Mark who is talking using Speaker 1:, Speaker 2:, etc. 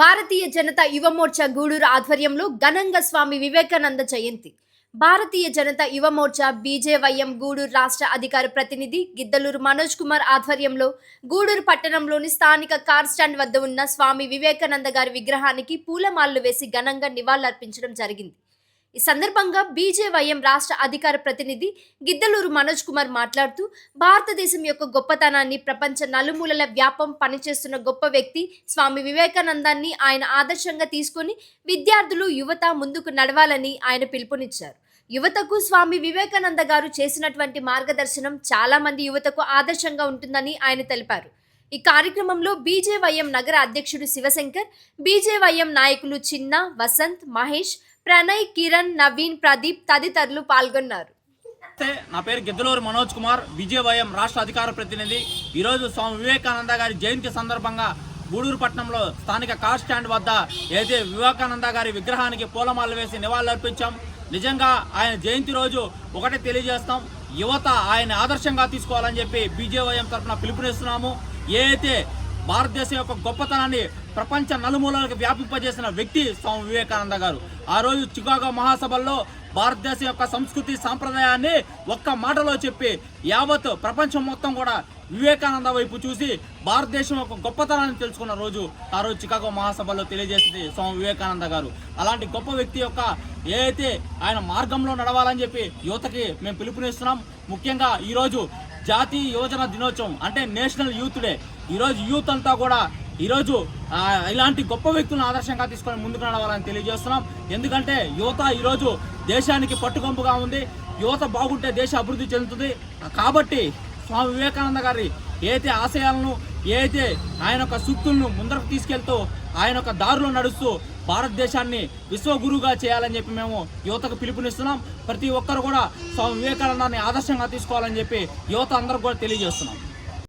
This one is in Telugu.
Speaker 1: భారతీయ జనతా యువమోర్చా గూడూరు ఆధ్వర్యంలో ఘనంగా స్వామి వివేకానంద జయంతి. భారతీయ జనతా యువమోర్చా బీజేవైఎం గూడూరు రాష్ట్ర అధికార ప్రతినిధి గిద్దలూరు మనోజ్ కుమార్ ఆధ్వర్యంలో గూడూరు పట్టణంలోని స్థానిక కార్ స్టాండ్ వద్ద ఉన్న స్వామి వివేకానంద గారి విగ్రహానికి పూలమాలలు వేసి ఘనంగా నివాళులర్పించడం జరిగింది. ఈ సందర్భంగా బీజేవైఎం రాష్ట్ర అధికార ప్రతినిధి గిద్దలూరు మనోజ్ కుమార్ మాట్లాడుతూ భారతదేశం యొక్క గొప్పతనాన్ని ప్రపంచ నలుమూలల వ్యాపం పనిచేస్తున్న గొప్ప వ్యక్తి స్వామి వివేకానందాన్ని ఆయన ఆదర్శంగా తీసుకొని విద్యార్థులు యువత ముందుకు నడవాలని ఆయన పిలుపునిచ్చారు. యువతకు స్వామి వివేకానంద గారు చేసినటువంటి మార్గదర్శనం చాలా మంది యువతకు ఆదర్శంగా ఉంటుందని ఆయన తెలిపారు. ఈ కార్యక్రమంలో బీజేవైఎం నగర అధ్యక్షుడు శివశంకర్ బీజేవైఎం నాయకులు చిన్న వసంత్ మహేష్ ప్రణయ్ కిరణ్ నవీన్ ప్రదీప్ తదితరులు పాల్గొన్నారు.
Speaker 2: నా పేరు గిద్దలూరు మనోజ్ కుమార్ విజయవయం రాష్ట్ర అధికార ప్రతినిధి. ఈరోజు స్వామి వివేకానంద గారి జయంతి సందర్భంగా గూడూరు పట్టణంలో స్థానిక కార్ స్టాండ్ వద్ద ఏదైతే వివేకానంద గారి విగ్రహానికి పూలమాల వేసి నివాళులర్పించాం. నిజంగా ఆయన జయంతి రోజు ఒకటే తెలియజేస్తాం. యువత ఆయన ఆదర్శంగా తీసుకోవాలని చెప్పి బీజేవైఎం తరఫున పిలుపునిస్తున్నాము. ఏ అయితే భారతదేశం యొక్క గొప్పతనాన్ని ప్రపంచ నలుమూలలకు వ్యాపింపజేసిన వ్యక్తి స్వామి వివేకానంద గారు. ఆ రోజు చికాగో మహాసభల్లో భారతదేశం యొక్క సంస్కృతి సాంప్రదాయాన్ని ఒక్క మాటలో చెప్పి యావత్ ప్రపంచం మొత్తం కూడా వివేకానంద వైపు చూసి భారతదేశం యొక్క గొప్పతనాన్ని తెలుసుకున్న రోజు ఆ రోజు చికాగో మహాసభలో తెలియజేసింది స్వామి వివేకానంద గారు. అలాంటి గొప్ప వ్యక్తి యొక్క ఏదైతే ఆయన మార్గంలో నడవాలని చెప్పి యువతకి మేము పిలుపునిస్తున్నాం. ముఖ్యంగా ఈరోజు జాతీయ యువజన దినోత్సవం అంటే నేషనల్ యూత్ డే. ఈరోజు యూత్ అంతా కూడా ఈరోజు ఇలాంటి గొప్ప వ్యక్తులను ఆదర్శంగా తీసుకొని ముందుకు నడవాలని తెలియజేస్తున్నాం. ఎందుకంటే యువత ఈరోజు దేశానికి పట్టుకొంపుగా ఉంది. యువత బాగుంటే దేశ అభివృద్ధి చెందుతుంది. కాబట్టి స్వామి వివేకానంద గారి ఏదైతే ఆశయాలను ఏదైతే ఆయన యొక్క సూక్తులను ముందరకు తీసుకెళ్తూ ఆయన యొక్క దారిలో నడుస్తూ భారతదేశాన్ని విశ్వగురువుగా చేయాలని చెప్పి మేము యువతకు పిలుపునిస్తున్నాం. ప్రతి ఒక్కరు కూడా స్వామి వివేకానందాన్ని ఆదర్శంగా తీసుకోవాలని చెప్పి యువత అందరూ కూడా తెలియజేస్తున్నాం.